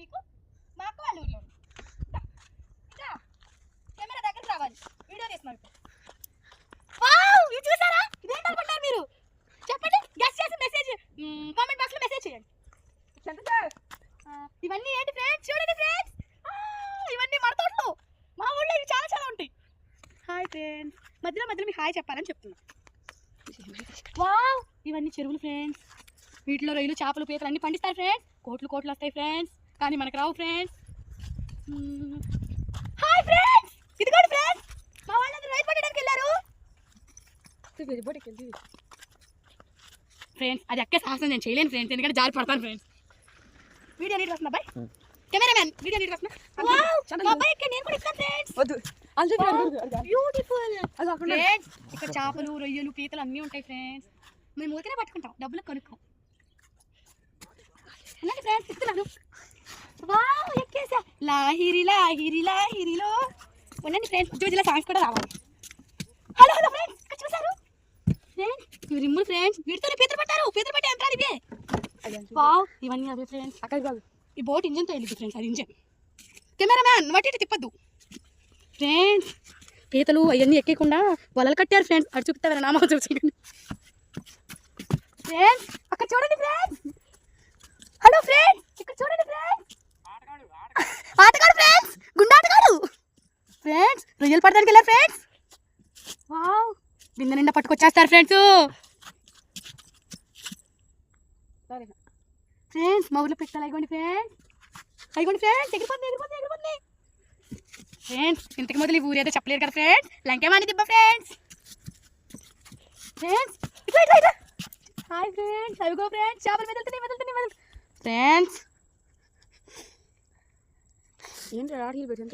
మీకు? మా అక్క వాళ్ళ ఊర్లో దా, కెమెరా దగ్గరికి రావాలి. వీడియో తీస్తున్నాం ఇప్పుడు. వావ్! ఇది చూసారా? ఇదేంటనుకుంటారు మీరు? చెప్పండి. గెస్ట్ చేసి మెసేజ్ కామెంట్ బాక్స్ మెసేజ్ చేయండి. ఇవన్నీ ఏంటి ఫ్రెండ్స్ చూడండి ఫ్రెండ్స్ ఇవన్నీ మడతోట్లు మా ఊళ్ళో ఇవి చాలా చాలా ఉంటాయి. హాయ్ ఫ్రెండ్స్ మధ్యలో మధ్యలో మీకు హాయ్ చెప్పాలని చెప్తున్నా. వావ్! ఇవన్నీ చెరువులు ఫ్రెండ్స్ వీటిలో రొయ్యలు చేపలు పీతలు అన్నీ పండిస్తారు ఫ్రెండ్స్ కోట్లు కోట్లు వస్తాయి ఫ్రెండ్స్ కానీ మనకు రావు ఫ్రెండ్స్ హాయ్ ఫ్రెండ్స్ ఇదిగోండి ఫ్రెండ్స్ మా వాళ్ళందరూ రైతు పట్టడానికి వెళ్ళారు. ఫ్రెండ్స్ అది ఎక్కే సాహసం నేను చేయలేను ఫ్రెండ్స్ ఎందుకంటే జారి పడతాను ఫ్రెండ్స్ వీడియో నీట్ వస్తున్నా బాయ్ కెమెరామెన్ వీడియో నీట్ వస్తున్నా అబ్బాయి ఎక్కడ నేను కూడా ఇస్తాను ఫ్రెండ్స్ వద్దు. అది బ్యూటిఫుల్ ఫ్రెండ్స్ ఇక్కడ చేపలు రొయ్యలు పీతలు అన్నీ ఉంటాయి ఫ్రెండ్స్ మేము ఊరికనే పట్టుకుంటాం డబ్బులు కొనుక్కోం. ఫ్రెండ్స్ ఇస్తున్నాను. ఎక్కేసా. లాహిరి లాహిరి లాహిరిలో. ఉండండి ఫ్రెండ్స్ జూజిలో సాంగ్స్ కూడా రావాలి. హలో హలో ఫ్రెండ్స్ చూసారు? ఫ్రెండ్స్ ఇవి రిమ్ములు ఫ్రెండ్స్ వీటితోనే పీతలు పట్టారు. పీతలు పట్టే యంత్రాలు ఇవే. వావ్ ఇవన్నీ అవే ఫ్రెండ్స్ అక్కడికి కాదు ఈ బోట్ ఇంజన్తో వెళ్ళింది ఫ్రెండ్స్ అది ఇంజన్ కెమెరామ్యాన్ వాటి ఇటు తిప్పద్దు. ఫ్రెండ్స్ పీతలు అవన్నీ ఎక్కకుండా వలలు కట్టారు ఫ్రెండ్స్ అటు చూపిస్తారా నామా చూసి ఫ్రెండ్స్ అక్కడ చూడండి ఫ్రెండ్స్ హలో ఫ్రెండ్స్ ఇక్కడ చూడండి ఫ్రెండ్స్ ఆటగాడు ఫ్రెండ్స్ గుండాటగాడు ఫ్రెండ్స్ రొయ్యలు పడడానికి వెళ్ళారు ఫ్రెండ్స్ వావ్ బిందె నిండా పట్టుకొచ్చేస్తారు ఫ్రెండ్స్ ఫ్రెండ్స్ మా ఊర్లో పెట్టాలి. అయిగోండి ఫ్రెండ్స్ అయిగోండి ఫ్రెండ్స్ ఎగిరిపోతుంది ఎగిరిపోతుంది ఎగిరిపోతుంది. ఫ్రెండ్స్ ఇంతకు మొదలు ఈ ఊరేదో చెప్పలేరు కదా ఫ్రెండ్స్ లంకేమాని దిబ్బ ఫ్రెండ్స్ ఫ్రెండ్స్ ఇట్లా ఇట్లా ఇట్లా హాయ్ ఫ్రెండ్స్ అవిగో ఫ్రెండ్స్ చేపలు మెదులుతున్నాయి మెదులుతున్నాయి మెదులు. ఫ్రెండ్స్ ఏంటి రాడీలు పెట్టి